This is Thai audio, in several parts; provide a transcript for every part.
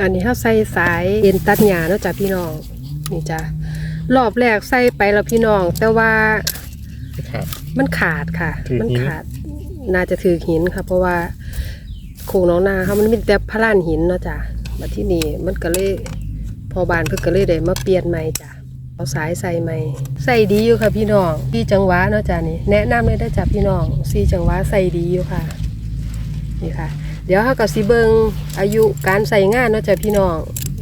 อันนี้เขาใส่สายเอ็นตัดหญ้าเนาะจ้ะพี่น้องนี่จ้ะรอบแรกใส่ไปแล้วพี่น้อง แต่ว่าครับ มันขาดค่ะ ถือหิน มันขาด น่าจะถือหินค่ะ เพราะว่าโครงน้องนาเขามันมีแต่พลานหินเนาะจ้ะมาที่นี่มันก็เลยพอบานเพิ่นก็เลยได้มาเปลี่ยนใหม่จ้ะเอาสายใส่ใหม่ใส่ดีอยู่ค่ะพี่น้องที่จังหวะเนาะจ้ะนี่แนะนำเลยได้อจ้ะพี่น้องซีจังหวะใส่ดีอยู่ค่ะนี่ค่ะเดี๋ยวเขาก็สิเบิงอายุการใส่งานเนาะจ้ะพี่น้อง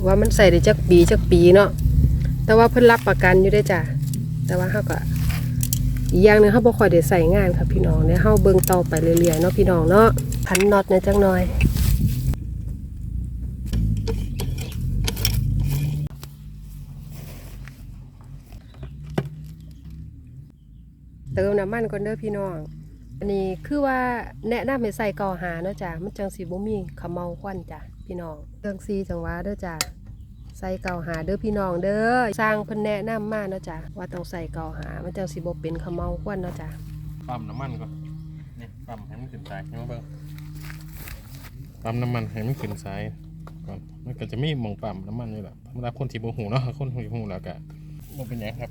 ว่ามันใส่ได้จักปีจักปีเนาะแต่ว่าเพิ่นรับประกันอยู่ได้จ้ะแต่ว่าเขาก็อีกอย่างหนึงเขาบ่ค่อยได้ใส่งานค่ะพี่น้องเดี๋ยวเขาเบิงต่อไปเรื่อยๆเนาะพี่น้องเนาะพันน็อตนอยจังหน่อยเติมน้ำมันก่อนเด้อพี่น้อง อันนี้คือว่าแนะนำให้ใส่เกาหาเนาะจ้ะมันจังสีบ่มีขมเมาควันจ้ะพี่น้องเรื่องซีจังหวะเด้อจ้ะใส่เกาหาเด้อพี่น้องเด้อสร้างเพิ่นแนะนำมาเนาะจ้ะว่าต้องใส่เกาหามันจังสิบ่เป็นขมเมาควันเนาะจ้ะปั๊มน้ำมันก่อนนี่ปั๊มให้มันขึ้นสายให้มาเบิ่งปั๊มน้ำมันให้มันขึ้นสายก่อนมันก็จะมีหมองปั๊มน้ำมันอยู่แหละธรรมดาคนที่บ่หูเนาะคนที่หูแล้วก็บ่เป็นหยังครับ